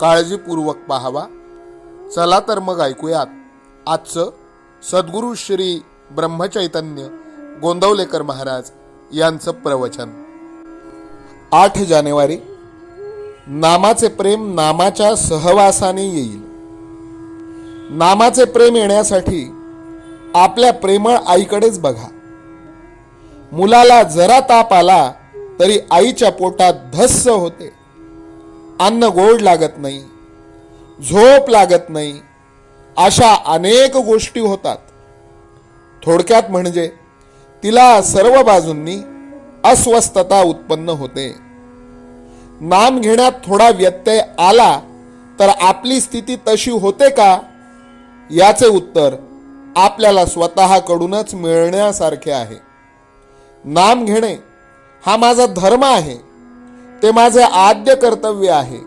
काळजीपूर्वक पाहावा. चला तर मग ऐकूयात. आजचं सद्गुरू श्री ब्रह्मचैतन्य गोंदवलेकर महाराज यांचं प्रवचन. आठ जानेवारी नामाचे प्रेम नामाच्या सहवासाने येईल. नामाचे प्रेम येण्यासाठी आपल्या प्रेमळ आईकडेच बघा. मुलाला जरा ताप आला तरी आईच्या पोटात धस्स होते. अन्न गोड लागत नाही झोप लागत नाही अशा अनेक गोष्टी होतात. थोडक्यात म्हणजे तिला सर्व बाजूंनी अस्वस्थता उत्पन्न होते. नाम घेण्यात थोडा व्यत्यय आला तर आपली स्थिती तशी होते का? याचे उत्तर आपल्याला स्वतःकडूनच मिळण्यासारखे आहे. नाम घेणे हा माझा धर्म आहे. ते माझे आद्य कर्तव्य आहे.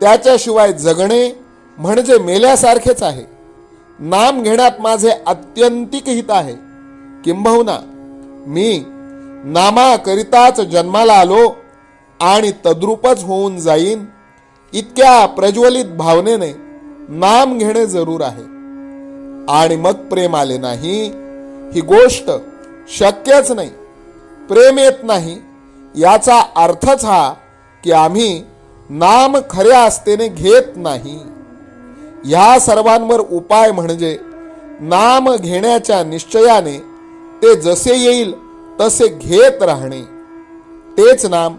त्याच्याशिवाय जगणे म्हणजे मेल्यासारखेच आहे. नाम घेण्यात माझे अत्यंतिक हित आहे. किंबहुना मी नामाकरिताच जन्माला आलो आणि तद्रूपच होऊन जाईन इतक्या प्रज्वलित भावनेने नाम घेणे जरूर आहे. आणि मग प्रेम आले नाही ही गोष्ट शक्यच नाही. प्रेम येत नाही याचा अर्थच हा की आम्ही नाम खऱ्या आस्थेने घेत नाही. ह्या सर्वांवर उपाय म्हणजे नाम घेण्याच्या निश्चयाने ते जसे येईल तसे घेत राहणे. तेच नाम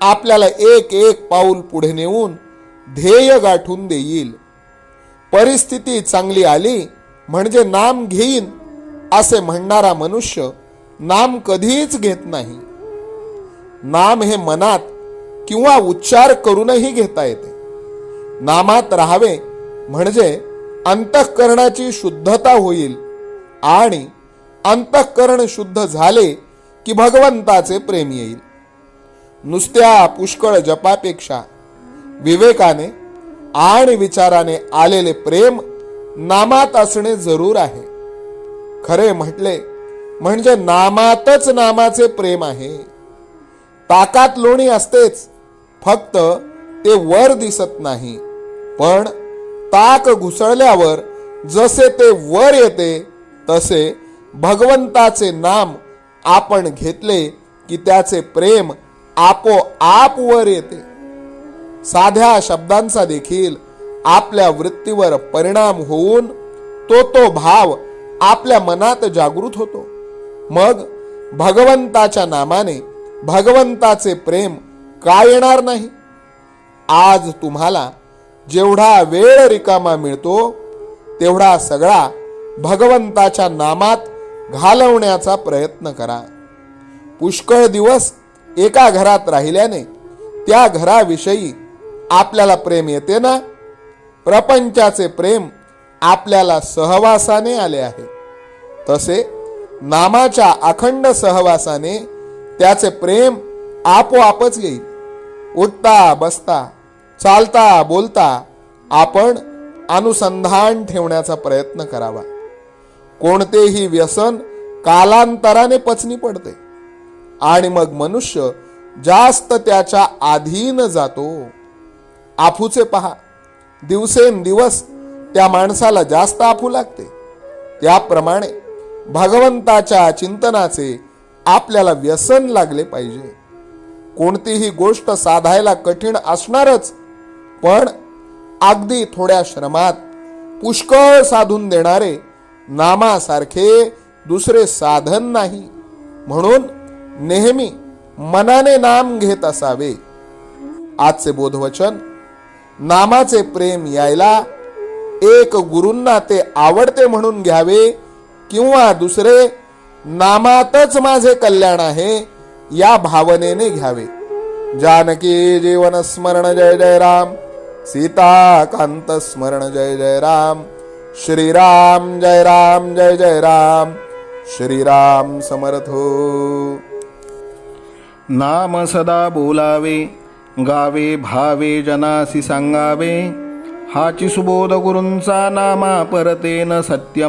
आपल्याला एक एक पाऊल पुढे नेऊन ध्येय गाठून देईल. परिस्थिती चांगली आली म्हणजे नाम घेईन असे म्हणणारा मनुष्य नाम कधीच घेत नाही. नाम हे मनात किंवा उच्चार करूनही घेता येते. नामात राहावे म्हणजे अंतःकरणाची शुद्धता होईल आणि अंतःकरण शुद्ध झाले की भगवंताचे प्रेम येईल. नुसत्या पुष्कळ जपापेक्षा विवेकाने आणि विचाराने आलेले प्रेम नामात असणे जरूर आहे. खरे म्हटले म्हणजे नामातच नामाचे प्रेम आहे. ताकात लोणी असतेच. फक्त ते वर दिसत नाही. पण ताक घुसळल्यावर जसे ते वर येते तसे भगवंताचे नाम आपण घेतले की त्याचे प्रेम आपोआप वर येते. साध्या शब्दांचा देखील आपल्या वृत्तीवर परिणाम होऊन तो तो भाव आपल्या मनात जागृत होतो. मग भगवंताच्या नामाने भगवंताचे प्रेम का येणार नाही? आज तुम्हाला जेवढा वेळ रिकामा मिळतो तेवढा सगळा भगवंताच्या नामात घालवण्याचा प्रयत्न करा. पुष्कळ दिवस एका घरात राहिल्याने त्या घराविषयी आपल्याला प्रेम येते ना? प्रपंचाचे प्रेम आपल्याला सहवासाने आले आहे. तसे नामाच्या अखंड सहवासाने त्याचे प्रेम आपोआपच येईल. उठता बसता चालता बोलता आपण अनुसंधान ठेवण्याचा प्रयत्न करावा. कोणतेही व्यसन कालांतराने पचनी पडते. आणि मग मनुष्य जास्त त्याच्या अधीन जातो. आफूचे पहा. दिवसेंदिवस त्या माणसाला जास्त आफू लागते. त्याप्रमाणे भगवंताच्या चिंतनाचे आपल्याला व्यसन लागले पाहिजे. कोणतीही गोष्ट साधायला कठीण असणारच पण अगदी थोड्या श्रमात पुष्कळ साधून देणारे नामासारखे दुसरे साधन नाही. म्हणून नेहमी मनाने नाम घेत असावे. आजचे बोधवचन नामाचे प्रेम यायला एक गुरूंना ते आवडते म्हणून घ्यावे किंवा दुसरे नामातच माझे कल्याण आहे या भावनेने घ्यावे. जानकी जीवन स्मरण जय जय राम. सीता कांत स्मरण जय जय राम. श्रीराम जय राम जय जय राम. श्रीराम समर्थो हो. नाम सदा बोलावे गावे भावे जनासी सांगावे. हाची सुबोध गुरूंचा नामा परतेन सत्य